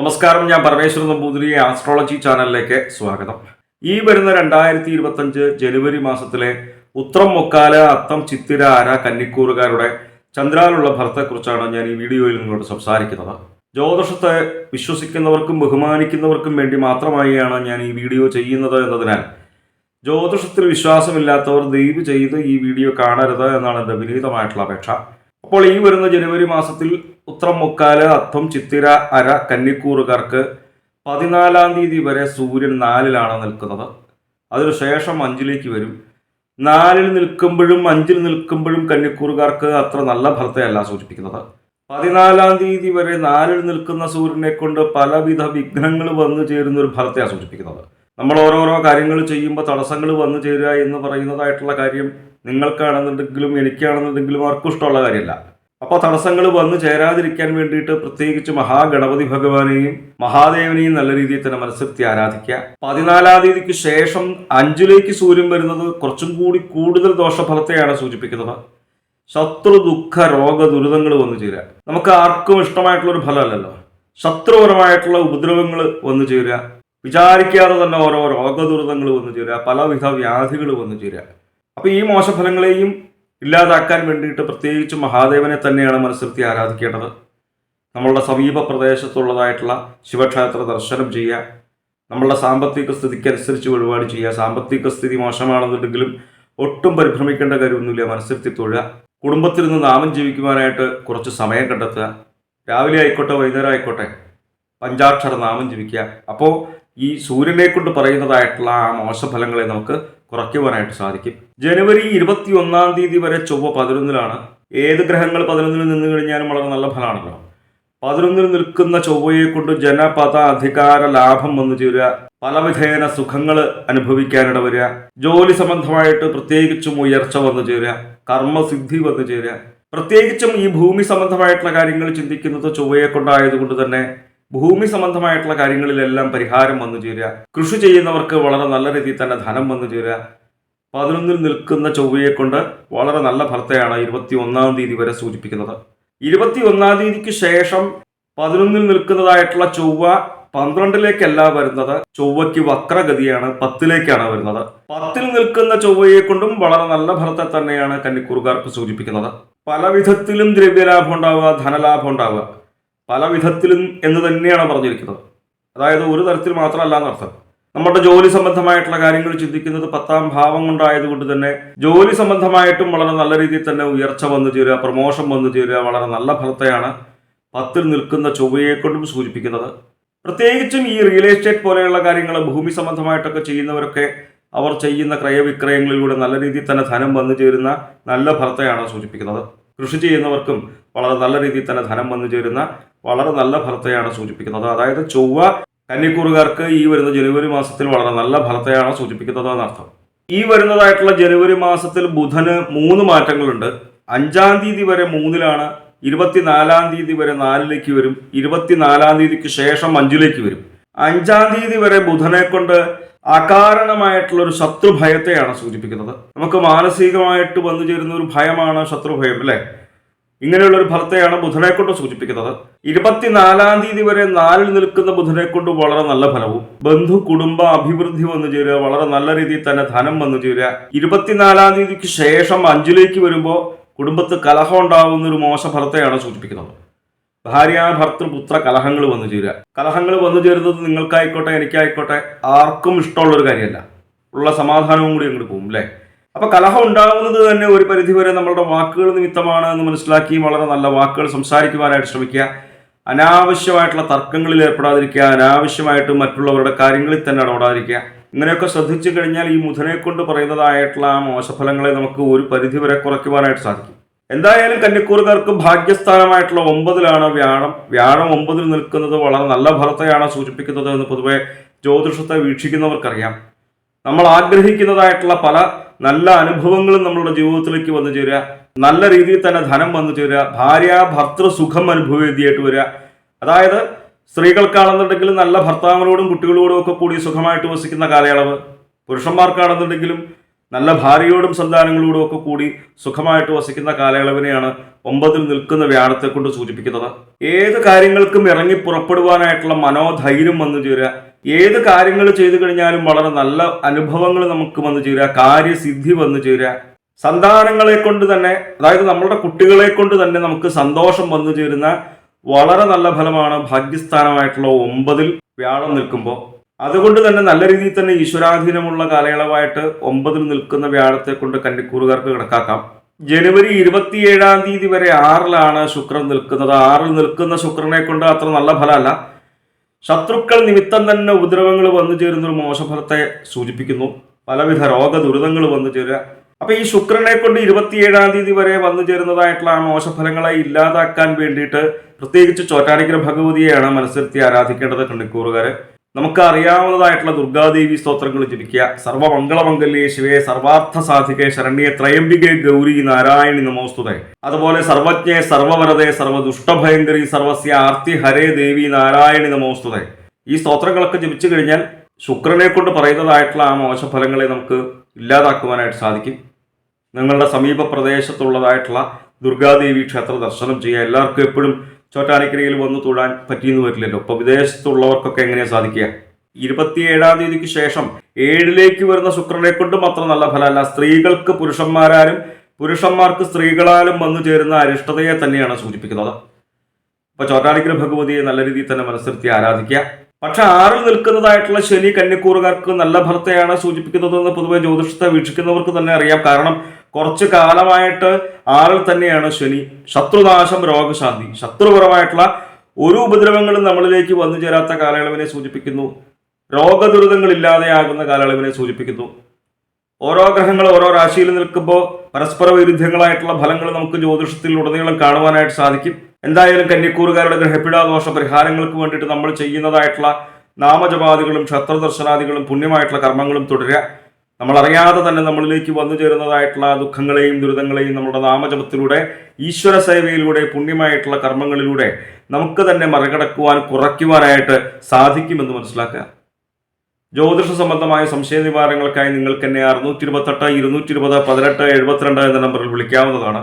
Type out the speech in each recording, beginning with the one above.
നമസ്കാരം ഞാൻ പരമേശ്വരൻ നമ്പൂതിരി ആസ്ട്രോളജി ചാനലിലേക്ക് സ്വാഗതം. ഈ വരുന്ന രണ്ടായിരത്തി ഇരുപത്തഞ്ച് ജനുവരി മാസത്തിലെ ഉത്രം മുക്കാല അത്തം ചിത്തിര ആര കന്നിക്കൂറുകാരുടെ ചന്ദ്രാലുള്ള കുറിച്ചാണ് ഞാൻ ഈ വീഡിയോയിൽ നിങ്ങളോട് സംസാരിക്കുന്നത്. ജ്യോതിഷത്തെ വിശ്വസിക്കുന്നവർക്കും ബഹുമാനിക്കുന്നവർക്കും വേണ്ടി മാത്രമായാണ് ഞാൻ ഈ വീഡിയോ ചെയ്യുന്നത് എന്നതിനാൽ ജ്യോതിഷത്തിൽ വിശ്വാസമില്ലാത്തവർ ദയവ് ചെയ്ത് ഈ വീഡിയോ കാണരുത് എന്നാണ് എന്റെ വിനീതമായിട്ടുള്ള അപേക്ഷ. അപ്പോൾ ഈ വരുന്ന ജനുവരി മാസത്തിൽ ഉത്രം മുക്കാൽ അത്തം ചിത്തിര അര കന്നിക്കൂറുകാർക്ക് പതിനാലാം തീയതി വരെ സൂര്യൻ നാലിലാണ് നിൽക്കുന്നത്. അതിനുശേഷം അഞ്ചിലേക്ക് വരും. നാലിൽ നിൽക്കുമ്പോഴും അഞ്ചിൽ നിൽക്കുമ്പോഴും കന്നിക്കൂറുകാർക്ക് അത്ര നല്ല ഫലത്തെയല്ല സൂചിപ്പിക്കുന്നത്. പതിനാലാം തീയതി വരെ നാലിൽ നിൽക്കുന്ന സൂര്യനെ കൊണ്ട് പലവിധ വിഘ്നങ്ങൾ വന്നു ചേരുന്ന ഒരു ഫലത്തെയാണ് സൂചിപ്പിക്കുന്നത്. നമ്മൾ ഓരോരോ കാര്യങ്ങൾ ചെയ്യുമ്പോൾ തടസ്സങ്ങൾ വന്നു ചേരുക എന്ന് പറയുന്നതായിട്ടുള്ള കാര്യം നിങ്ങൾക്കാണെന്നുണ്ടെങ്കിലും എനിക്കാണെന്നുണ്ടെങ്കിലും ആർക്കും ഇഷ്ടമുള്ള കാര്യമല്ല. അപ്പോൾ തടസ്സങ്ങൾ വന്നു ചേരാതിരിക്കാൻ വേണ്ടിയിട്ട് പ്രത്യേകിച്ച് മഹാഗണപതി ഭഗവാനെയും മഹാദേവനെയും നല്ല രീതിയിൽ തന്നെ മനസ്സിലത്തി ആരാധിക്കുക. പതിനാലാം തീയതിക്ക് ശേഷം അഞ്ചിലേക്ക് സൂര്യൻ വരുന്നത് കുറച്ചും കൂടി കൂടുതൽ ദോഷഫലത്തെയാണ് സൂചിപ്പിക്കുന്നത്. ശത്രു ദുഃഖ രോഗ ദുരിതങ്ങൾ വന്നു ചേരുക. നമുക്ക് ആർക്കും ഇഷ്ടമായിട്ടുള്ള ഒരു ഫലമല്ലല്ലോ. ശത്രുപരമായിട്ടുള്ള ഉപദ്രവങ്ങൾ വന്നു ചേരുക. വിചാരിക്കാതെ തന്നെ ഓരോ രോഗദുരിതങ്ങൾ വന്നു ചേരുക. പലവിധ വ്യാധികൾ വന്നു ചേരുക. അപ്പൊ ഈ മോശഫലങ്ങളെയും ഇല്ലാതാക്കാൻ വേണ്ടിയിട്ട് പ്രത്യേകിച്ച് മഹാദേവനെ തന്നെയാണ് മനസ്സിരുത്തി ആരാധിക്കേണ്ടത്. നമ്മളുടെ സമീപ പ്രദേശത്തുള്ളതായിട്ടുള്ള ശിവക്ഷേത്ര ദർശനം ചെയ്യുക നമ്മളുടെ സാമ്പത്തിക സ്ഥിതിക്കനുസരിച്ച് ഒരുപാട് ചെയ്യുക. സാമ്പത്തിക സ്ഥിതി മോശമാണെന്നുണ്ടെങ്കിലും ഒട്ടും പരിഭ്രമിക്കേണ്ട കാര്യമൊന്നുമില്ല. മനസ്സിരുത്തി തൊഴുക. കുടുംബത്തിൽ നിന്ന് നാമം ജീവിക്കുവാനായിട്ട് കുറച്ച് സമയം കണ്ടെത്തുക. രാവിലെ ആയിക്കോട്ടെ വൈകുന്നേരം ആയിക്കോട്ടെ പഞ്ചാക്ഷര നാമം ജീവിക്കുക അപ്പോൾ ഈ സൂര്യനെ കൊണ്ട് പറയുന്നതായിട്ടുള്ള ആ മോശഫലങ്ങളെ നമുക്ക് കുറയ്ക്കുവാനായിട്ട് സാധിക്കും. ജനുവരി ഇരുപത്തി ഒന്നാം തീയതി വരെ ചൊവ്വ പതിനൊന്നിലാണ്. ഏത് ഗ്രഹങ്ങൾ പതിനൊന്നിൽ നിന്ന് കഴിഞ്ഞാലും വളരെ നല്ല ഫലമാണല്ലോ. പതിനൊന്നിൽ നിൽക്കുന്ന ചൊവ്വയെ കൊണ്ട് ജനപദ അധികാര ലാഭം വന്നു ചേരുക. പലവിധേന സുഖങ്ങൾ അനുഭവിക്കാനിട വരിക. ജോലി സംബന്ധമായിട്ട് പ്രത്യേകിച്ചും ഉയർച്ച വന്നു ചേരുക. കർമ്മസിദ്ധി വന്നു ചേരുക. പ്രത്യേകിച്ചും ഈ ഭൂമി സംബന്ധമായിട്ടുള്ള കാര്യങ്ങൾ ചിന്തിക്കുന്നത് ചൊവ്വയെ കൊണ്ടായതുകൊണ്ട് തന്നെ ഭൂമി സംബന്ധമായിട്ടുള്ള കാര്യങ്ങളിലെല്ലാം പരിഹാരം വന്നു ചേരുക. കൃഷി ചെയ്യുന്നവർക്ക് വളരെ നല്ല രീതിയിൽ തന്നെ ധനം വന്നു ചേരുക. പതിനൊന്നിൽ നിൽക്കുന്ന ചൊവ്വയെ കൊണ്ട് വളരെ നല്ല ഫലത്തെയാണ് ഇരുപത്തി ഒന്നാം തീയതി വരെ സൂചിപ്പിക്കുന്നത്. ഇരുപത്തി ഒന്നാം തീയതിക്ക് ശേഷം പതിനൊന്നിൽ നിൽക്കുന്നതായിട്ടുള്ള ചൊവ്വ പന്ത്രണ്ടിലേക്കല്ല വരുന്നത്. ചൊവ്വയ്ക്ക് വക്രഗതിയാണ് പത്തിലേക്കാണ് വരുന്നത്. പത്തിൽ നിൽക്കുന്ന ചൊവ്വയെ കൊണ്ടും വളരെ നല്ല ഫലത്തെ തന്നെയാണ് കന്നിക്കൂറുകാർക്ക് സൂചിപ്പിക്കുന്നത്. പല വിധത്തിലും ദ്രവ്യലാഭം ഉണ്ടാവുക ധനലാഭം ഉണ്ടാവുക. പല വിധത്തിലും എന്ന് തന്നെയാണ് പറഞ്ഞിരിക്കുന്നത്. അതായത് ഒരു തരത്തിൽ മാത്രമല്ല എന്നർത്ഥം. നമ്മുടെ ജോലി സംബന്ധമായിട്ടുള്ള കാര്യങ്ങൾ ചിന്തിക്കുന്നത് പത്താം ഭാവം കൊണ്ടായതുകൊണ്ട് തന്നെ ജോലി സംബന്ധമായിട്ടും വളരെ നല്ല രീതിയിൽ തന്നെ ഉയർച്ച വന്നു ചേരുക പ്രമോഷൻ വന്നു ചേരുക വളരെ നല്ല ഫലത്തെയാണ് പത്തിൽ നിൽക്കുന്ന ചൊവ്വയെക്കൊണ്ടും സൂചിപ്പിക്കുന്നത്. പ്രത്യേകിച്ചും ഈ റിയൽ എസ്റ്റേറ്റ് പോലെയുള്ള കാര്യങ്ങൾ ഭൂമി സംബന്ധമായിട്ടൊക്കെ ചെയ്യുന്നവരൊക്കെ അവർ ചെയ്യുന്ന ക്രയവിക്രയങ്ങളിലൂടെ നല്ല രീതിയിൽ തന്നെ ധനം വന്നു ചേരുന്ന നല്ല ഫലത്തെയാണ് സൂചിപ്പിക്കുന്നത്. കൃഷി ചെയ്യുന്നവർക്കും വളരെ നല്ല രീതിയിൽ തന്നെ ധനം വന്നു ചേരുന്ന വളരെ നല്ല ഫലത്തെയാണ് സൂചിപ്പിക്കുന്നത്. അതായത് ചൊവ്വ കന്നിക്കൂറുകാർക്ക് ഈ വരുന്ന ജനുവരി മാസത്തിൽ വളരെ നല്ല ഫലത്തെയാണ് സൂചിപ്പിക്കുന്നത് എന്നർത്ഥം. ഈ വരുന്നതായിട്ടുള്ള ജനുവരി മാസത്തിൽ ബുധന് മൂന്ന് മാറ്റങ്ങളുണ്ട്. അഞ്ചാം തീയതി വരെ മൂന്നിലാണ് ഇരുപത്തിനാലാം തീയതി വരെ നാലിലേക്ക് വരും ഇരുപത്തിനാലാം തീയതിക്ക് ശേഷം അഞ്ചിലേക്ക് വരും. അഞ്ചാം തീയതി വരെ ബുധനെ കൊണ്ട് അകാരണമായിട്ടുള്ള ഒരു ശത്രുഭയത്തെയാണ് സൂചിപ്പിക്കുന്നത്. നമുക്ക് മാനസികമായിട്ട് വന്നു ചേരുന്ന ഒരു ഭയമാണ് ശത്രുഭയം അല്ലേ? ഇങ്ങനെയുള്ള ഒരു ഫലത്തെയാണ് ബുധനെ കൊണ്ട് സൂചിപ്പിക്കുന്നത്. ഇരുപത്തിനാലാം തീയതി വരെ നാലിൽ നിൽക്കുന്ന ബുധനെ കൊണ്ട് വളരെ നല്ല ഫലവും. ബന്ധു കുടുംബ അഭിവൃദ്ധി വന്നു ചേരുക വളരെ നല്ല രീതിയിൽ തന്നെ ധനം വന്നു ചേരുക. ഇരുപത്തിനാലാം തീയതിക്ക് ശേഷം അഞ്ചിലേക്ക് വരുമ്പോൾ കുടുംബത്ത് കലഹം ഉണ്ടാകുന്ന ഒരു മോശ ഫലത്തെയാണ് സൂചിപ്പിക്കുന്നത്. ഭാര്യ ഭർത്തൃ പുത്ര കലഹങ്ങൾ വന്നു ചേരുക. കലഹങ്ങൾ വന്നു ചേരുന്നത് നിങ്ങൾക്കായിക്കോട്ടെ എനിക്കായിക്കോട്ടെ ആർക്കും ഇഷ്ടമുള്ളൊരു കാര്യമല്ല. ഉള്ള സമാധാനവും കൂടി അങ്ങോട്ട് പോകും അല്ലേ? അപ്പൊ കലഹം ഉണ്ടാകുന്നത് തന്നെ ഒരു പരിധിവരെ നമ്മളുടെ വാക്കുകൾ നിമിത്തമാണ് എന്ന് മനസ്സിലാക്കി വളരെ നല്ല വാക്കുകൾ സംസാരിക്കുവാനായിട്ട് ശ്രമിക്കുക. അനാവശ്യമായിട്ടുള്ള തർക്കങ്ങളിൽ ഏർപ്പെടാതിരിക്കുക. അനാവശ്യമായിട്ട് മറ്റുള്ളവരുടെ കാര്യങ്ങളിൽ തന്നെ ഇടപെടാതിരിക്കുക. ഇങ്ങനെയൊക്കെ ശ്രദ്ധിച്ചു കഴിഞ്ഞാൽ ഈ മുധനെ കൊണ്ട് പറയുന്നതായിട്ടുള്ള ആ മോശഫലങ്ങളെ നമുക്ക് ഒരു പരിധിവരെ കുറയ്ക്കുവാനായിട്ട് സാധിക്കും. എന്തായാലും കന്നിക്കൂറുകാർക്ക് ഭാഗ്യസ്ഥാനമായിട്ടുള്ള ഒമ്പതിലാണ് വ്യാഴം. വ്യാഴം ഒമ്പതിൽ നിൽക്കുന്നത് വളരെ നല്ല ഫലത്തെയാണ് സൂചിപ്പിക്കുന്നത് എന്ന് പൊതുവെ ജ്യോതിഷത്തെ വീക്ഷിക്കുന്നവർക്കറിയാം. നമ്മൾ ആഗ്രഹിക്കുന്നതായിട്ടുള്ള പല നല്ല അനുഭവങ്ങളും നമ്മളുടെ ജീവിതത്തിലേക്ക് വന്നു ചേരുക. നല്ല രീതിയിൽ തന്നെ ധനം വന്നു ചേരുക. ഭാര്യ ഭർത്തൃ സുഖം അനുഭവവേദിയായിട്ട് വരിക. അതായത് സ്ത്രീകൾക്കാണെന്നുണ്ടെങ്കിലും നല്ല ഭർത്താവിനോടും കുട്ടികളോടും ഒക്കെ കൂടി സുഖമായിട്ട് വസിക്കുന്ന കാലയളവ്. പുരുഷന്മാർക്കാണെന്നുണ്ടെങ്കിലും നല്ല ഭാര്യയോടും സന്താനങ്ങളോടും ഒക്കെ കൂടി സുഖമായിട്ട് വസിക്കുന്ന കാലയളവിനെയാണ് ഒമ്പതിൽ നിൽക്കുന്ന വ്യാഴത്തെ കൊണ്ട് സൂചിപ്പിക്കുന്നത്. ഏത് കാര്യങ്ങൾക്കും ഇറങ്ങി പുറപ്പെടുവാനായിട്ടുള്ള മനോധൈര്യം വന്നു ചേരുക. ഏത് കാര്യങ്ങൾ ചെയ്തു കഴിഞ്ഞാലും വളരെ നല്ല അനുഭവങ്ങൾ നമുക്ക് വന്നു ചേരുക കാര്യസിദ്ധി വന്നു ചേരുക. സന്താനങ്ങളെ കൊണ്ട് തന്നെ അതായത് നമ്മളുടെ കുട്ടികളെ കൊണ്ട് തന്നെ നമുക്ക് സന്തോഷം വന്നു ചേരുന്ന വളരെ നല്ല ഫലമാണ് ഭാഗ്യസ്ഥാനമായിട്ടുള്ള ഒമ്പതിൽ വ്യാഴം നിൽക്കുമ്പോൾ. അതുകൊണ്ട് തന്നെ നല്ല രീതിയിൽ തന്നെ ഈശ്വരാധീനമുള്ള കാലയളവായിട്ട് ഒമ്പതിൽ നിൽക്കുന്ന വ്യാഴത്തെ കൊണ്ട് കന്നിക്കൂറുകാർക്ക് കണക്കാക്കാം. ജനുവരി ഇരുപത്തിയേഴാം തീയതി വരെ ആറിലാണ് ശുക്രൻ നിൽക്കുന്നത്. ആറിൽ നിൽക്കുന്ന ശുക്രനെ കൊണ്ട് അത്ര നല്ല ഫലമല്ല. ശത്രുക്കൾ നിമിത്തം തന്നെ ഉപദ്രവങ്ങൾ വന്നു ചേരുന്ന ഒരു മോശഫലത്തെ സൂചിപ്പിക്കുന്നു. പലവിധ രോഗ ദുരിതങ്ങൾ വന്നു ചേരുക. അപ്പൊ ഈ ശുക്രനെ കൊണ്ട് ഇരുപത്തിയേഴാം തീയതി വരെ വന്നു ചേരുന്നതായിട്ടുള്ള ആ മോശഫലങ്ങളെ ഇല്ലാതാക്കാൻ വേണ്ടിയിട്ട് പ്രത്യേകിച്ച് ചോറ്റാനിക്കര ഭഗവതിയെയാണ് മനസ്സിലത്തി ആരാധിക്കേണ്ടത് കണ്ണിക്കൂറുകാര് നമുക്ക് അറിയാവുന്നതായിട്ടുള്ള ദുർഗാദേവി സ്തോത്രങ്ങൾ ജപിക്കുക. സർവമംഗളമംഗല്യേ ശിവേ സർവാർത്ഥ സാധികെ ശരണ്യെ ത്രയംബികെ ഗൗരി നാരായണി നമോസ്തുതേ. അതുപോലെ സർവജ്ഞെ സർവവരതെ സർവദുഷ്ടഭയങ്കരി സർവസ്യ ആർത്തി ഹരേ ദേവി നാരായണി നമോസ്തുതേ. ഈ സ്തോത്രങ്ങളൊക്കെ ജപിച്ചു കഴിഞ്ഞാൽ ശുക്രനെ കൊണ്ട് പറയുന്നതായിട്ടുള്ള ആ മോശഫലങ്ങളെ നമുക്ക് ഇല്ലാതാക്കുവാനായിട്ട് സാധിക്കും. നിങ്ങളുടെ സമീപ പ്രദേശത്തുള്ളതായിട്ടുള്ള ദുർഗാദേവി ക്ഷേത്ര ദർശനം ചെയ്യുക എല്ലാവർക്കും എപ്പോഴും ചോറ്റാനിക്കരയിൽ വന്ന് തൊഴാൻ പറ്റിയെന്ന് വരില്ലല്ലോ. അപ്പോൾ വിദേശത്തുള്ളവർക്കൊക്കെ എങ്ങനെയാണ് സാധിക്കുക? ഇരുപത്തിയേഴാം തീയതിക്ക് ശേഷം ഏഴിലേക്ക് വരുന്ന ശുക്രനെ കൊണ്ട് മാത്രം നല്ല ഫലമല്ല. സ്ത്രീകൾക്ക് പുരുഷന്മാരാലും പുരുഷന്മാർക്ക് സ്ത്രീകളാലും വന്നു ചേരുന്ന അരിഷ്ടതയെ തന്നെയാണ് സൂചിപ്പിക്കുന്നത്. അപ്പൊ ചോറ്റാനിക്കര ഭഗവതിയെ നല്ല രീതിയിൽ തന്നെ മനസ്സിരുത്തി ആരാധിക്കുക. പക്ഷെ ആറിൽ നിൽക്കുന്നതായിട്ടുള്ള ശനി കന്നിക്കൂറുകാർക്ക് നല്ല ഫലത്തെയാണ് സൂചിപ്പിക്കുന്നതെന്ന് പൊതുവെ ജ്യോതിഷത്തെ വീക്ഷിക്കുന്നവർക്ക് തന്നെ അറിയാം. കാരണം കുറച്ചു കാലമായിട്ട് ആറിൽ തന്നെയാണ് ശനി. ശത്രുനാശം രോഗശാന്തി. ശത്രുപരമായിട്ടുള്ള ഒരു ഉപദ്രവങ്ങളും നമ്മളിലേക്ക് വന്നു ചേരാത്ത കാലയളവിനെ സൂചിപ്പിക്കുന്നു. രോഗദുരിതങ്ങൾ ഇല്ലാതെയാകുന്ന കാലയളവിനെ സൂചിപ്പിക്കുന്നു. ഓരോ ഗ്രഹങ്ങൾ ഓരോ രാശിയിൽ നിൽക്കുമ്പോൾ പരസ്പര വൈരുദ്ധ്യങ്ങളായിട്ടുള്ള ഫലങ്ങൾ നമുക്ക് ജ്യോതിഷത്തിൽ ഉടനീളം കാണുവാനായിട്ട് സാധിക്കും. എന്തായാലും കന്യക്കൂറുകാരുടെ ഗ്രഹപീഠാദോഷ പരിഹാരങ്ങൾക്ക് വേണ്ടിയിട്ട് നമ്മൾ ചെയ്യുന്നതായിട്ടുള്ള നാമജപാദികളും ക്ഷത്രദർശനാദികളും പുണ്യമായിട്ടുള്ള കർമ്മങ്ങളും തുടരുക. നമ്മൾ അറിയാതെ തന്നെ നമ്മളിലേക്ക് വന്നു ചേരുന്നതായിട്ടുള്ള ദുഃഖങ്ങളെയും ദുരിതങ്ങളെയും നമ്മുടെ നാമജപത്തിലൂടെ ഈശ്വര സേവയിലൂടെ പുണ്യമായിട്ടുള്ള കർമ്മങ്ങളിലൂടെ നമുക്ക് തന്നെ മറികടക്കുവാൻ കുറയ്ക്കുവാനായിട്ട് സാധിക്കുമെന്ന് മനസ്സിലാക്കുക. ജ്യോതിഷ സംബന്ധമായ സംശയ നിവാരണങ്ങൾക്കായി നിങ്ങൾക്ക് എന്നെ അറുന്നൂറ്റി ഇരുപത്തെട്ട് ഇരുന്നൂറ്റി ഇരുപത് പതിനെട്ട് എഴുപത്തിരണ്ട് എന്ന നമ്പറിൽ വിളിക്കാവുന്നതാണ്.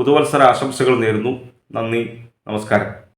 പുതുവത്സര ആശംസകൾ നേരുന്നു. നന്ദി. നമസ്കാരം.